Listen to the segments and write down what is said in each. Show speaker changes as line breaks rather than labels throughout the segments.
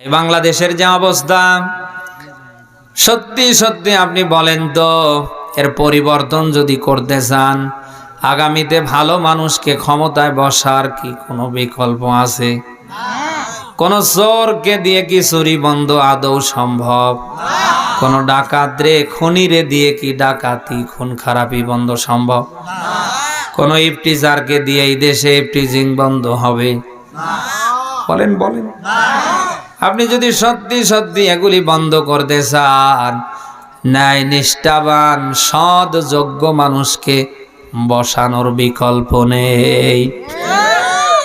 এই বাংলাদেশের যে অবস্থা, সত্যি সত্যি আপনি বলেন তো, এর পরিবর্তন যদি করতে চান, আগামীতে ভালো মানুষকে ক্ষমতায় বসার কি কোনো বিকল্প আছে? কোন চোরকে দিয়ে কি চুরি বন্ধ আদৌ সম্ভব? কোন ডাকাতরে, খনিরে দিয়ে কি ডাকাতি, খুন খারাপি বন্ধ সম্ভব? কোন ইফটিজারকে দিয়ে এই দেশে ইফটিজিং বন্ধ হবে? বলেন বলেন। আপনি যদি সত্যি সত্যি এগুলি বন্ধ করতে চান, ন্যায় নিষ্ঠাবান, সৎ, যোগ্য মানুষকে বসানোর বিকল্প নেই।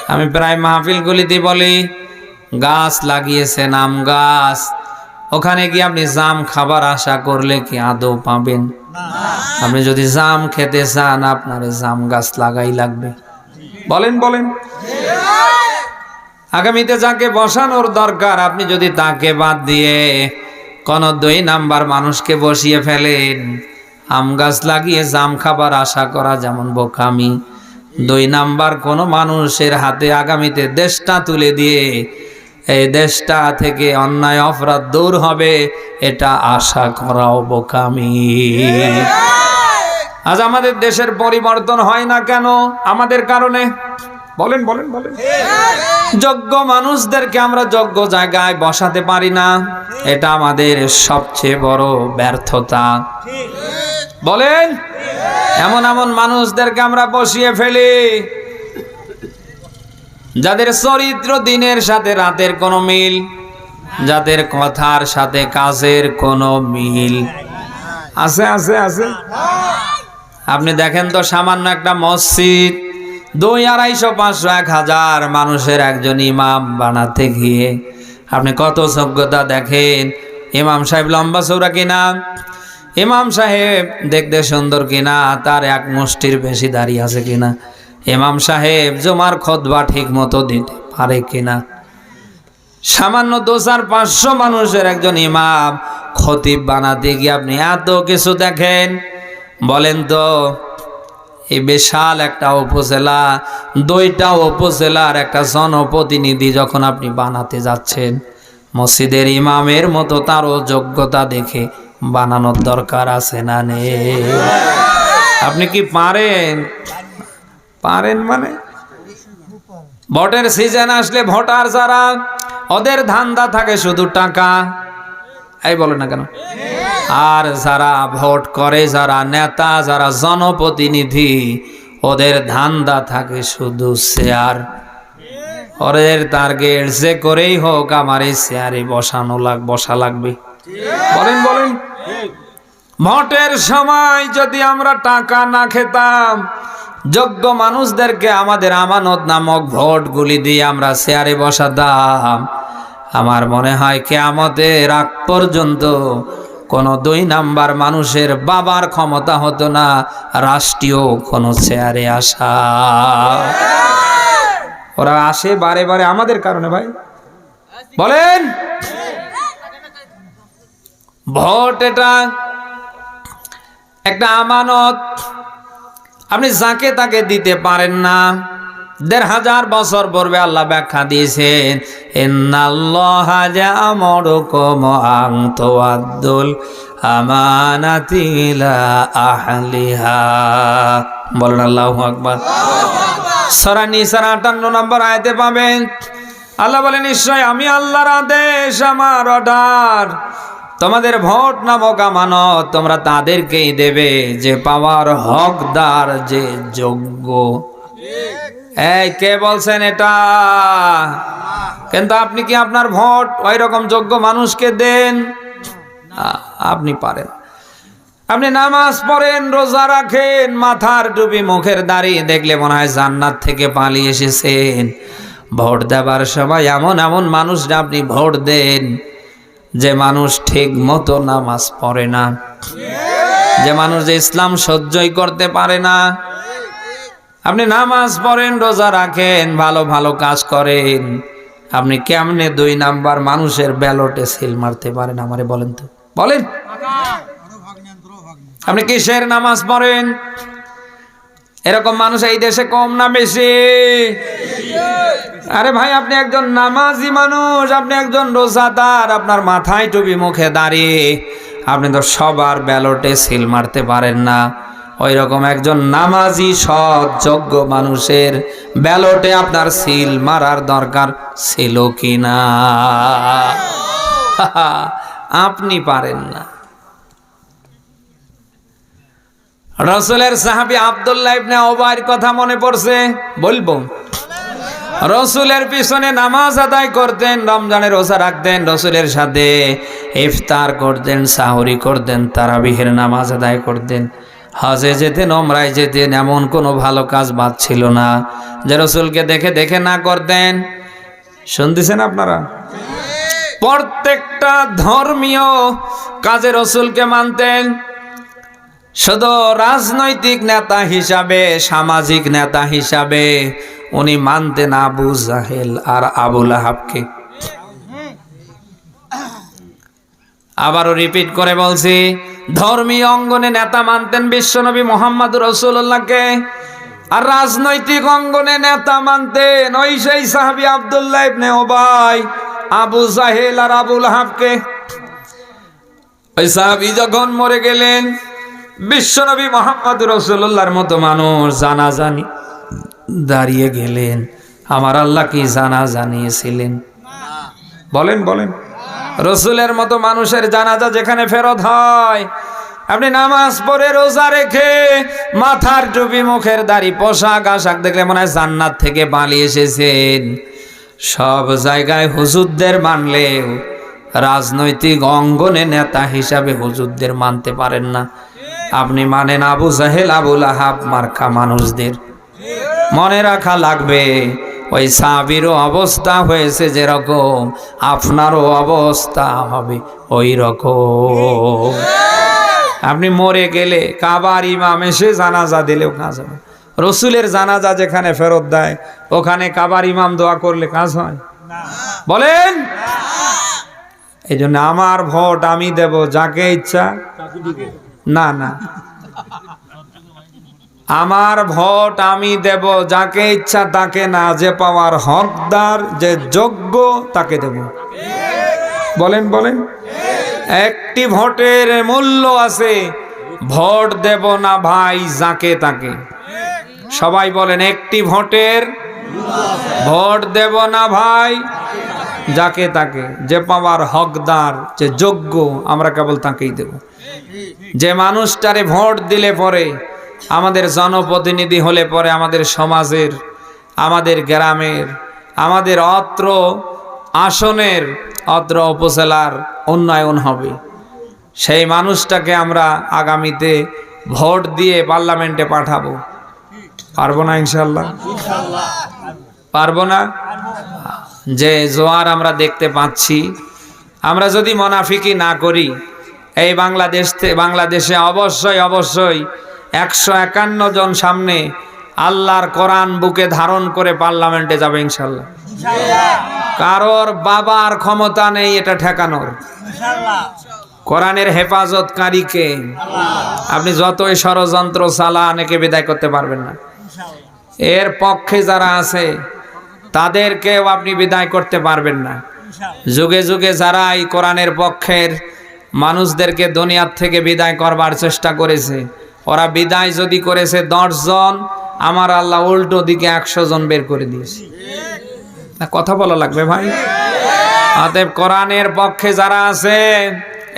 আমি প্রায় মাহফিলগুলিতে বলি, গাছ লাগিয়েছেন আম গাছ, ওখানে গিয়ে আপনি জাম খাবার আশা করলে কি আদৌ পাবেন? আপনি যদি জাম খেতে চান, আপনার জাম গাছ লাগাই লাগবে। বলেন বলেন। আগামীতে যাকে বসানোর দরকার, আপনি যদি তাকে বাদ দিয়ে কোন দুই নাম্বার মানুষকে বসিয়ে ফেলেন, আম গাছ লাগিয়ে জাম খাবার আশা করা যেমন বোকামি। দুই নাম্বার কোনো মানুষের হাতে আগামীতে দেশটা তুলে দিয়ে, এই দেশটা থেকে অন্যায় অপরাধ দূর হবে, এটা আশা করাও বোকামি। আজ আমাদের দেশের পরিবর্তন হয় না কেন? আমাদের কারণে বলেন বলেন বলেন। যোগ্য মানুষদেরকে আমরা যোগ্য জায়গায় বসাতে পারি না। এটা আমাদের সবচেয়ে বড় ব্যর্থতা। বলেন, এমন এমন মানুষদেরকে আমরা বসিয়ে ফেলি, যাদের চরিত্র দিনের সাথে রাতের কোনো মিল, যাদের কথার সাথে কাজের কোনো মিল। আছে আছে আছে। আপনি দেখেন তো সামান্য একটা মসজিদ দুই আড়াইশো পাঁচশো এক হাজার মানুষের একজন ইমাম বানাতে গিয়ে আপনি কত যোগ্যতা দেখেন? ইমাম সাহেব লম্বা চৌড়া কিনা? ইমাম সাহেব দেখতে সুন্দর কিনা? তার এক মুষ্টির বেশি দাঁড়িয়ে আছে কিনা? ইমাম সাহেব জমার খদবা ঠিক মতো দিতে পারে কিনা? সামান্য দু চার পাঁচশো মানুষের একজন ইমাম খতিব বানাতে গিয়ে আপনি এত কিছু দেখেন? বলেন তো এই বিশাল একটা উপজেলা, দুইটা উপজেলার একটা জনপ্রতিনিধি যখন আপনি বানাতে যাচ্ছেন, মসজিদের ইমামের মতো তারও যোগ্যতা দেখে বানানোর দরকার আছে না নে আপনি কি পারেন? পারেন মানে? ভোটের সিজন আসলে ভোটার যারা, ওদের ধান্দা থাকে শুধু টাকা। এই বলো না কেন? আর যারা ভোট করে, যারা নেতা, যারা জনপ্রতিনিধি, ওদের ধান্দা থাকে শুধু শেয়ার। ওদের টার্গেট যে করেই হোক আমার এই শেয়ারে বসানো লাগ, বসা লাগবে। বলেন বলেন। ভোটের সময় যদি আমরা টাকা না খেতাম, যোগ্য মানুষদেরকে আমাদের আমানত নামক ভোটগুলি দিয়ে আমরা শেয়ারে বসাতাম। আমার মনে হয় কেয়ামতের আগ পর্যন্ত কোনো দুই নাম্বার মানুষের বাবার ক্ষমতা হতো না, রাষ্ট্রীয় কোনো চেয়ারে আসা। ওরা আসে বারে বারে আমাদের কারণে ভাই। বলেন। ভোট এটা একটা আমানত। আপনি যাকে তাকে দিতে পারেন না দেড় হাজার বছর পূর্বে আল্লাহ ব্যাখ্যা দিয়েছেন, ইন্নাল্লাহা যা'মুরুকুম আন তুআদ্দুল আমানাতি ইলা আহলিহা। বলেন আল্লাহু আকবার। সূরা নিসার 58 নম্বর আয়াতে পাবেন। আল্লাহ আমি আল্লাহর আদেশ, আমার তোমাদের ভোট নামক আমানত তোমরা তাদেরকেই দেবে, যে পাওয়ার হকদার, যে যোগ্য। এই, কে বলছেন এটা? কিন্তু আপনি কি আপনার ভোট? ওই রকম যোগ্য মানুষকে দেন? আপনি পারেন। আপনি নামাজ পড়েন, রোজা রাখেন, মাথার টুপি মুখের দাড়ি দেখলে মনে হয় জান্নাত থেকে পালিয়ে এসেছেন। ভোট দেবার সময় এমন এমন মানুষরা আপনি ভোট দেন, যে মানুষ ঠিক মতো নামাজ পড়ে না। যে মানুষ যে ইসলাম সহ্যই করতে পারে না। আপনি নামাজ পড়েন, রোজা রাখেন, ভালো ভালো কাজ করেন। আপনি কেমনে দুই নাম্বার মানুষের ব্যালটে সিল মারতে পারেন আমারে বলেন তো। বলেন। আপনি কিসের নামাজ পড়েন? এরকম মানুষ এই দেশে কম না বেশি? আরে ভাই, আপনি একজন নামাজি মানুষ, আপনি একজন রোজাদার, আপনার মাথায় টুপি মুখে দাঁড়িয়ে আপনি তো সবার ব্যালটে সিল মারতে পারেন না। ওই রকম একজন নামাজি, সৎ, যোগ্য মানুষের ব্যালটে আপনার সিল মারার দরকার ছিল কি না আপনি পারেন না। রসুলের সাহাবি আবদুল্লাহ ইবনে ওবাইর কথা মনে পড়ছে? বলব। রসুলের পিছনে নামাজ আদায় করতেন, রমজানের রোজা রাখতেন, রসুলের সাথে ইফতার করতেন, সাহরি করতেন, তারাবিহের নামাজ আদায় করতেন। হজে যেতেন ওমরায় যেতেন, এমন কোনো ভালো কাজ বাদ ছিল না। যে রসুলকে দেখে দেখে না করতেন। শুনতেছেন আপনারা? প্রত্যেকটা ধর্মীয় কাজে রসুলকে মানতেন। শুধু রাজনৈতিক নেতা হিসাবে, সামাজিক নেতা হিসাবে উনি মানতেন আবু জাহেল আর আবুল আহাবকে আবারও রিপিট করে বলছি ধর্মীয় অঙ্গনে নেতা মানতেন বিশ্বনবী মোহাম্মদ রসুল্লাহকে আর রাজনৈতিক অঙ্গনে নেতা মানতেন ওই সেই সাহাবি আবদুল্লাহ ইবনে ওবাই আবু জাহেল আর আবুল আহাবকে। ওই সাহাবি যখন মরে গেলেন, বিশ্বনবী মোহাম্মদ রসুল্লাহর মতো মানুষ জানা জানি দাঁড়িয়ে গেলেন। আমার আল্লাহ কি জানা জানিয়েছিলেন বলেন বলেন। রসুলের মতো মানুষের জানাজা যেখানে ফেরত হয়, আপনি নামাজ পড়ে রোজা রেখে মাথার টুপি, মুখের দাড়ি, পোশাক, আশাক দেখলে মনে হয় জান্নাত থেকে পালিয়ে এসেছেন। সব জায়গায় হুজুরদের মানলেও রাজনৈতিক অঙ্গনে নেতা হিসাবে হুজুরদের মানতে পারেন না। আপনি মানেন আবু জাহেল, আবুল আহাব, মার্কা মানুষদের। মনে রাখা লাগবে ওই সাবিরও অবস্থা হয়েছে যেরকম, আপনারও অবস্থা হবে ওই রকম আপনি মরে গেলে কাবার ইমাম এসে জানাজা দিলেও কাজ হবে রসুলের জানাজা যেখানে ফেরত দেয়, ওখানে কাবার ইমাম দোয়া করলে কাজ হয়। বলেন? এই আমার ভোট আমি দেব, যাকে ইচ্ছা। না না। আমার ভোট আমি দেব, যাকে ইচ্ছা তাকে না, যে পাওয়ার হকদার, যে যোগ্য তাকে দেব। বলেন বলেন। একটি ভোটের মূল্য আছে, ভোট দেব না ভাই, যাকে তাকে। সবাই বলেন, একটি ভোটের ভোট দেব না ভাই, যাকে তাকে। যে পাওয়ার হকদার, যে যোগ্য, আমরা কেবল তাকেই দেব। যে মানুষটারে ভোট দিলে পরে আমাদের জনপ্রতিনিধি হলে পরে আমাদের সমাজের, আমাদের গ্রামের, আমাদের অত্র আসনের, অত্র উপজেলার উন্নয়ন হবে। সেই মানুষটাকে আমরা আগামীতে ভোট দিয়ে পার্লামেন্টে পাঠাবো। পারব না ইনশাল্লাহ পারব না? যে জোয়ার আমরা দেখতে পাচ্ছি, আমরা যদি মনাফিকি না করি, এই বাংলাদেশ বাংলাদেশে অবশ্যই অবশ্যই একশো একান্ন জন সামনে আল্লাহর কোরআন বুকে ধারণ করে পার্লামেন্টে যাবে ইনশাল্লাহ। কারোর বাবার ক্ষমতা নেই এটা ঠেকানোর। কোরআনের হেফাজতকারীকে আপনি যতই ষড়যন্ত্র চালান অনেকে বিদায় করতে পারবেন না। এর পক্ষে যারা আছে, তাদেরকেও আপনি বিদায় করতে পারবেন না। যুগে যুগে যারা এই কোরআনের পক্ষের মানুষদেরকে দুনিয়ার থেকে বিদায় করবার চেষ্টা করেছে ওরা বিদায় যদি করেছে জন আমার আল্লাহ উল্টো দিকে একশো জন বের করে দিয়েছে। কথা বলা লাগবে ভাই? অতএব কোরআনের পক্ষে যারা আছে,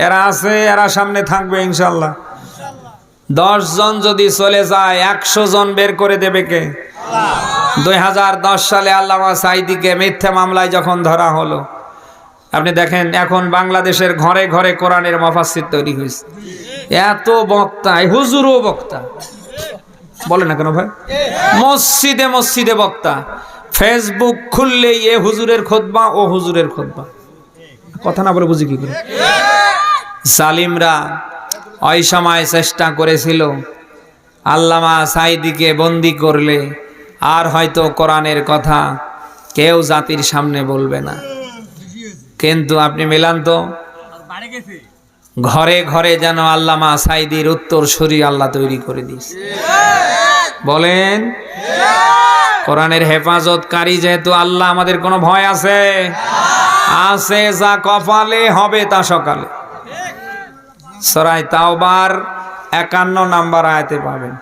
এরা আছে, এরা সামনে থাকবে ইনশাল্লাহ দশ জন যদি চলে যায় একশো জন বের করে দেবে কে? দুই হাজার দশ সালে আল্লামা সাইদিকে মিথ্যে মামলায় যখন ধরা হলো, আপনি দেখেন এখন বাংলাদেশের ঘরে ঘরে কোরআনের মফাসিদ তৈরি হয়েছে। এত বক্তা হুজুরও বক্তা। বলে না কেন ভাই? মসজিদে মসজিদে বক্তা। ফেসবুক খুললেই এ হুজুরের খোদবা, ও হুজুরের খোদবা। কথা না বলে বুঝি কি করে? জালিমরা ওই সময় চেষ্টা করেছিল আল্লামা সাইদিকে বন্দি করলে, আর হয়তো কোরআনের কথা কেউ জাতির সামনে বলবে না। কিন্তু আপনি মিলান তো? ঘরে ঘরে যেন আল্লামা সাইদির উত্তর সরি আল্লাহ তৈরি করে দিয়েছে। বলেন, কোরআনের হেফাজতকারী যেহেতু আল্লাহ, আমাদের কোনো ভয় আছে? আছে, যা কপালে হবে তা সকালে। সরাই তাওবার একান্ন নাম্বার আয়তে পাবেন।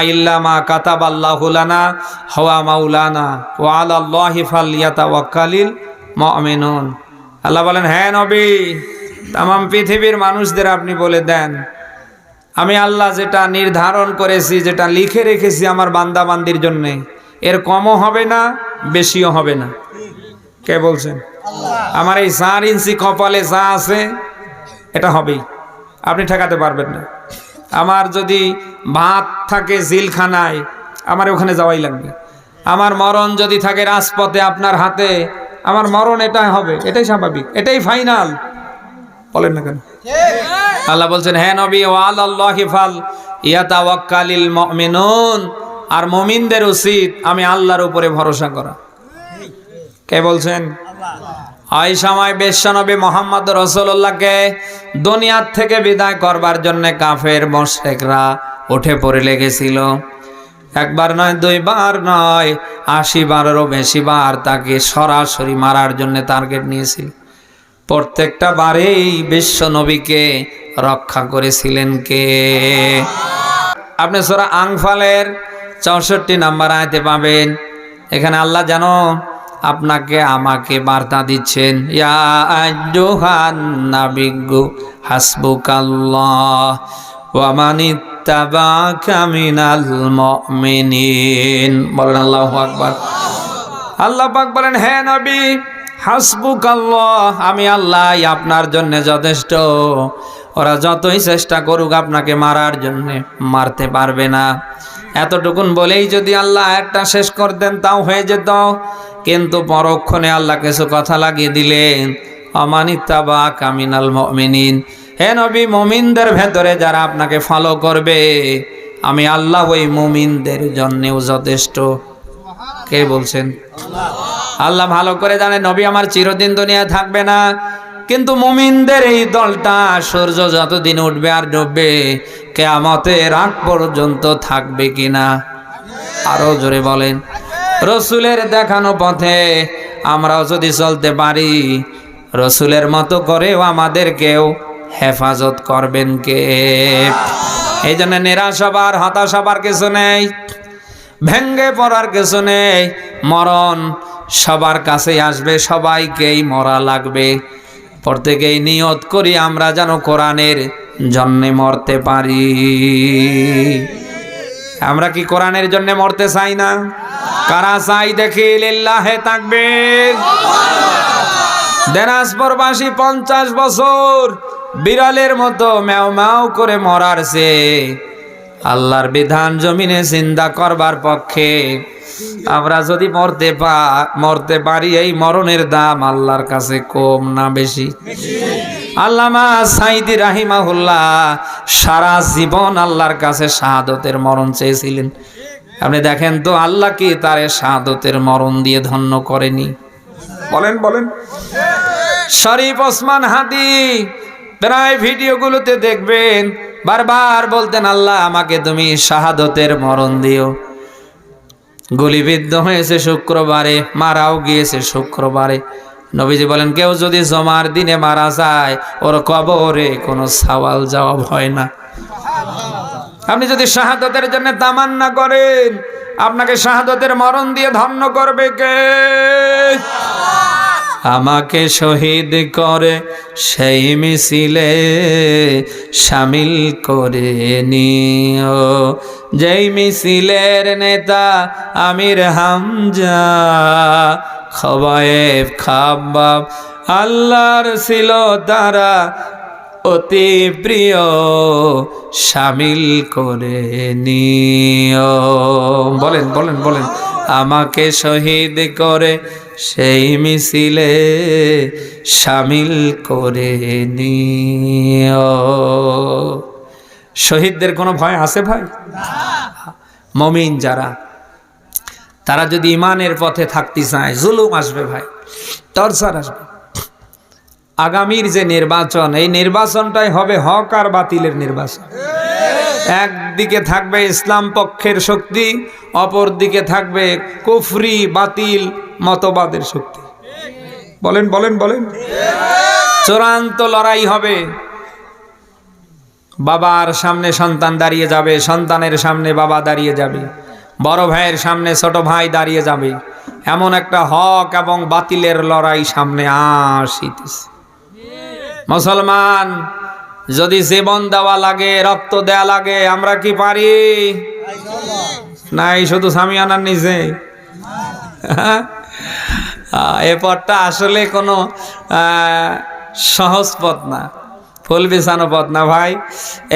ইল্লামা কাতাব আল্লাহি আল্লাহ বলেন হ্যাঁ নবী। তামাম পৃথিবীর মানুষদের আপনি বলে দেন, আমি আল্লাহ যেটা নির্ধারণ করেছি, যেটা লিখে রেখেছি আমার বান্দা বান্দির জন্যে, এর কমও হবে না, বেশিও হবে না। কে বলছেন? আমার এই চার ইঞ্চি কপালে যা আছে, এটা হবেই। আপনি ঠেকাতে পারবেন না। আমার যদি ভাত থাকে জিলখানায়, আমার ওখানে যাওয়াই লাগবে। আমার মরণ যদি থাকে রাজপথে আপনার হাতে, আমার মরণ এটাই হবে, এটাই স্বাভাবিক, এটাই ফাইনাল। বলেন না কেন? আল্লাহ বলছেন হ্যাঁ নবী ও আল্লাহি ফাল ইয়াতাওয়াক্কালিল মুমিনুন। আর মুমিনদের উচিত আমি আল্লাহর উপরে ভরসা করা। কে বলছেন? ওই সময় বেশ্যানবী মোহাম্মদ রসুল্লাহকে দুনিয়ার থেকে বিদায় করবার জন্য কাফের মোশেকরা উঠে পড়ে লেগেছিল। একবার নয়, দুইবার নয়, আশি বারেরও বেশি বার তাকে সরাসরি মারার জন্য টার্গেট নিয়েছিল। প্রত্যেকটা বারেই বিশ্ব নবীকে রক্ষা করেছিলেন কে? আপনি সোরা আংফালের চৌষট্টি নাম্বার আয়তে পাবেন। এখানে আল্লাহ জানো আপনাকে, আমাকে বার্তা দিচ্ছেন বলেন আল্লাহু আল্লাহ বলেন, হে নবী হাসবুক আল্লাহ আমি আল্লাহ আপনার জন্য যথেষ্ট। ওরা যতই চেষ্টা করুক আপনাকে মারার জন্য, মারতে পারবে না। এতটুকুন বলেই যদি আল্লাহ একটা শেষ করতেন তাও হয়ে যেত। কিন্তু পরক্ষণে আল্লাহ কিছু কথা লাগিয়ে দিলেন অমানিতাবা কামিনাল মমিনিন। হে নবী, মমিনদের ভেতরে যারা আপনাকে ফলো করবে, আমি আল্লাহ ওই মুমিনদের জন্যেও যথেষ্ট। কে বলছেন? আল্লাহ ভালো করে জানে, নবী আমার চিরদিন দুনিয়া থাকবে না। কিন্তু মুমিনদের এই দলটা সূর্য যতদিন উঠবে আর ডুববে, কেয়ামতের আগ পর্যন্ত থাকবে কিনা? আরও জোরে বলেন। রসুলের দেখানো পথে আমরাও যদি চলতে পারি, রসুলের মতো করেও আমাদেরকেও হেফাজত করবেন কে? এই জন্য নিরাশ হবার, হতাশ হবার কিছু নেই। ভেঙ্গে পড়ার কিছু নেই। মরণ সবার কাছে আসবে, সবাইকেই মরা লাগবে। প্রত্যেকেই নিয়ত করি আমরা যেন কোরআনের জন্যে মরতে পারি। আমরা কি কোরআনের জন্য মরতে চাই না? কারা চাই দেখি, লিল্লাহে থাকবে দেনাসপুরবাসী পঞ্চাশ বছর বিড়ালের মতো ম্যাও ম্যাও করে মরার সে আল্লাহর বিধান জমিনে চিন্তা করবার পক্ষে। আমরা যদি মরতে পা মরতে পারি এই মরণের দাম আল্লাহর কাছে কম না বেশি? আল্লামা সাইদি রাহিমাহুল্লাহ সারা জীবন আল্লাহর কাছে শাহাদতের মরণ চেয়েছিলেন। আপনি দেখেন তো আল্লাহ কি তারে শাহাদতের মরণ দিয়ে ধন্য করেনি? বলেন বলেন। শরীফ ওসমান হাদি প্রায় ভিডিওগুলোতে দেখবেন বারবার বলতেন, আল্লাহ, আমাকে তুমি শাহাদতের মরণ দিও। গুলিবিদ্ধ হয়েছে শুক্রবারে, মারাও গিয়েছে শুক্রবারে। নবীজি বলেন, কেউ যদি জমার দিনে মারা যায়, ওর কবরে কোনো সওয়াল জবাব হয় না। আপনি যদি শাহাদতের জন্য তামান্না করেন, আপনাকে শাহাদতের মরণ দিয়ে ধন্য করবে কে? আমাকে শহীদ করে সেই মিছিলে সামিল করে নিও। যেই মিছিলের নেতা আমির হামজা, খবায়েব খাবাব আল্লাহর ছিল তারা অতি প্রিয়, সামিল করে নিও। বলেন বলেন বলেন, আমাকে শহীদ করে সেই মিছিলে সামিল করে নিও। শহীদদের কোনো ভয় আছে ভাই? মমিন যারা, তারা যদি ইমানের পথে থাকতে চায়, জুলুম আসবে ভাই, টর্চার আসবে। আগামীর যে নির্বাচন, এই নির্বাচনটাই হবে হক আর বাতিলের নির্বাচন। একদিকে থাকবে ইসলাম পক্ষের শক্তি অপর দিকে থাকবে কুফরি, বাতিল, মতবাদের শক্তি। বলেন বলেন বলেন। চূড়ান্ত লড়াই হবে। বাবার সামনে সন্তান দাঁড়িয়ে যাবে, সন্তানের সামনে বাবা দাঁড়িয়ে যাবে, বড় ভাইয়ের সামনে ছোট ভাই দাঁড়িয়ে যাবে। এমন একটা হক এবং বাতিলের লড়াই সামনে আসিতেছে। মুসলমান যদি জীবন দেওয়া লাগে, রক্ত দেওয়া লাগে, আমরা কি পারি? নাই, শুধু সামিয়ানার নিজে। এ পথটা আসলে কোনো সহজ পথ না, ফুল বিছানো পথ না ভাই।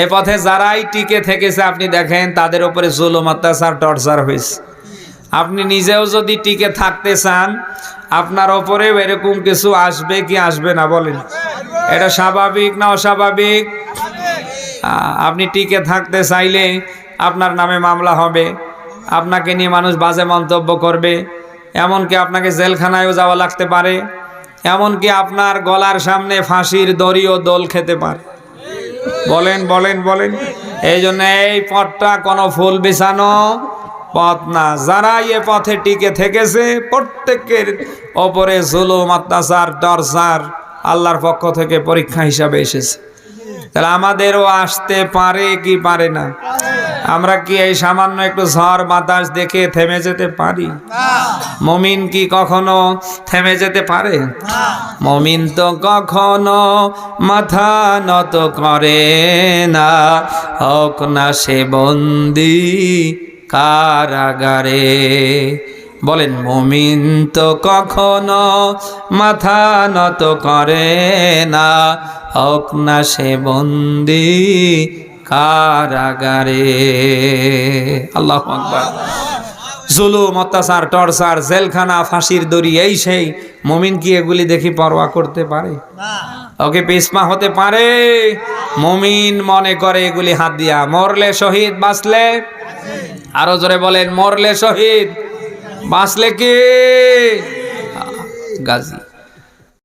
এ পথে যারাই টিকে থেকেছে, আপনি দেখেন, তাদের উপরে জুলুম, অত্যাচার, টর্চার হয়েছে। আপনি নিজেও যদি টিকে থাকতে চান, আপনার ওপরেও এরকম কিছু আসবে কি আসবে না, বলেন। এটা স্বাভাবিক না অস্বাভাবিক? আপনি টিকে থাকতে চাইলে আপনার নামে মামলা হবে। আপনাকে নিয়ে মানুষ বাজে মন্তব্য করবে। এমনকি আপনাকে জেলখানায়ও যাওয়া লাগতে পারে। এমনকি আপনার গলার সামনে ফাঁসির দড়িও দোল খেতে পারে। বলেন বলেন বলেন। এই জন্য এই পথটা কোনো ফুল বিছানো পথ না। যারা এ পথে টিকে থেকেছে, প্রত্যেকের ওপরে জুলুম, অত্যাচার, টর্চার আল্লাহর পক্ষ থেকে পরীক্ষা হিসাবে এসেছে। তাহলে আমাদেরও আসতে পারে কি পারে না? আমরা কি এই সামান্য একটু ঝড় বাতাস দেখে থেমে যেতে পারি? মমিন কি কখনো থেমে যেতে পারে? মমিন তো কখনো মাথা নত করে না। হোক না সে বন্দি কারাগারে। বলেন, মমিন তো কখনো মাথা নত করে না। হোক না সে বন্দি কারাগারে। আল্লাহ আকবার। জুলুম, অত্যাচার, টর্চার, জেলখানা, ফাঁসির দড়ি, এই সেই মমিন কি এগুলি দেখি পরোয়া করতে পারে? ওকে পিসমা হতে পারে। মমিন মনে করে এগুলি হাত দিয়া, মরলে শহীদ, বাঁচলে আরও জোরে বলেন, মরলে শহীদ। বাঁচলে কি গাজী